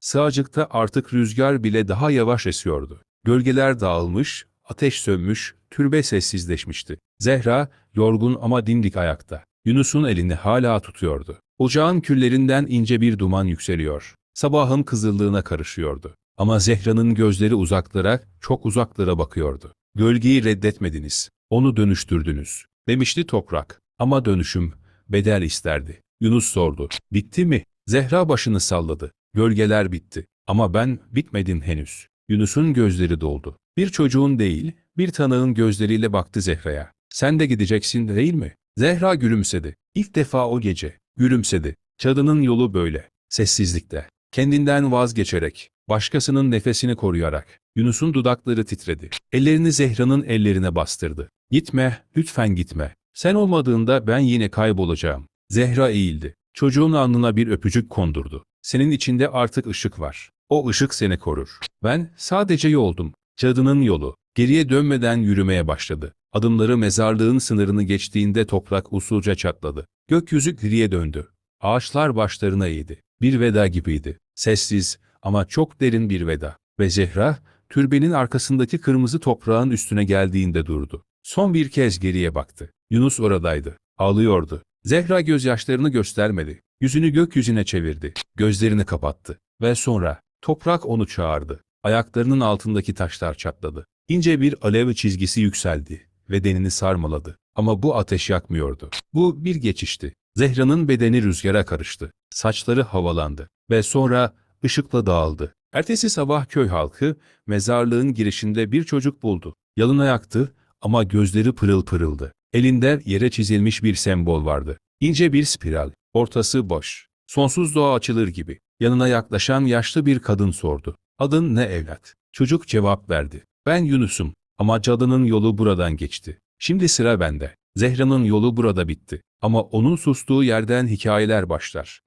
Sığacıkta artık rüzgar bile daha yavaş esiyordu. Gölgeler dağılmış, ateş sönmüş, türbe sessizleşmişti. Zehra, yorgun ama dimdik ayakta. Yunus'un elini hala tutuyordu. Ocağın küllerinden ince bir duman yükseliyor. Sabahın kızıllığına karışıyordu. Ama Zehra'nın gözleri uzaklara, çok uzaklara bakıyordu. Gölgeyi reddetmediniz. Onu dönüştürdünüz. Demişti toprak. Ama dönüşüm, bedel isterdi. Yunus sordu. Bitti mi? Zehra başını salladı. Gölgeler bitti. Ama ben bitmedim henüz. Yunus'un gözleri doldu. Bir çocuğun değil, bir tanığın gözleriyle baktı Zehra'ya. Sen de gideceksin değil mi? Zehra gülümsedi. İlk defa o gece. Gülümsedi. Çadının yolu böyle. Sessizlikte. Kendinden vazgeçerek, başkasının nefesini koruyarak. Yunus'un dudakları titredi. Ellerini Zehra'nın ellerine bastırdı. Gitme, lütfen gitme. Sen olmadığında ben yine kaybolacağım. Zehra eğildi. Çocuğun alnına bir öpücük kondurdu. Senin içinde artık ışık var. O ışık seni korur. Ben sadece yoldum. Cadının yolu. Geriye dönmeden yürümeye başladı. Adımları mezarlığın sınırını geçtiğinde toprak usulca çatladı. Gökyüzü griye döndü. Ağaçlar başlarına eğdi. Bir veda gibiydi. Sessiz ama çok derin bir veda. Ve Zehra, türbenin arkasındaki kırmızı toprağın üstüne geldiğinde durdu. Son bir kez geriye baktı. Yunus oradaydı. Ağlıyordu. Zehra gözyaşlarını göstermedi. Yüzünü gökyüzüne çevirdi. Gözlerini kapattı. Ve sonra toprak onu çağırdı. Ayaklarının altındaki taşlar çatladı. İnce bir alev çizgisi yükseldi ve denini sarmaladı. Ama bu ateş yakmıyordu. Bu bir geçişti. Zehra'nın bedeni rüzgara karıştı. Saçları havalandı ve sonra ışıkla dağıldı. Ertesi sabah köy halkı mezarlığın girişinde bir çocuk buldu. Yalın ayaktı ama gözleri pırıl pırıldı. Elinde yere çizilmiş bir sembol vardı. İnce bir spiral, ortası boş. Sonsuz doğa açılır gibi. Yanına yaklaşan yaşlı bir kadın sordu. Adın ne evlat? Çocuk cevap verdi. Ben Yunus'um ama cadının yolu buradan geçti. Şimdi sıra bende. Zehra'nın yolu burada bitti. Ama onun sustuğu yerden hikayeler başlar.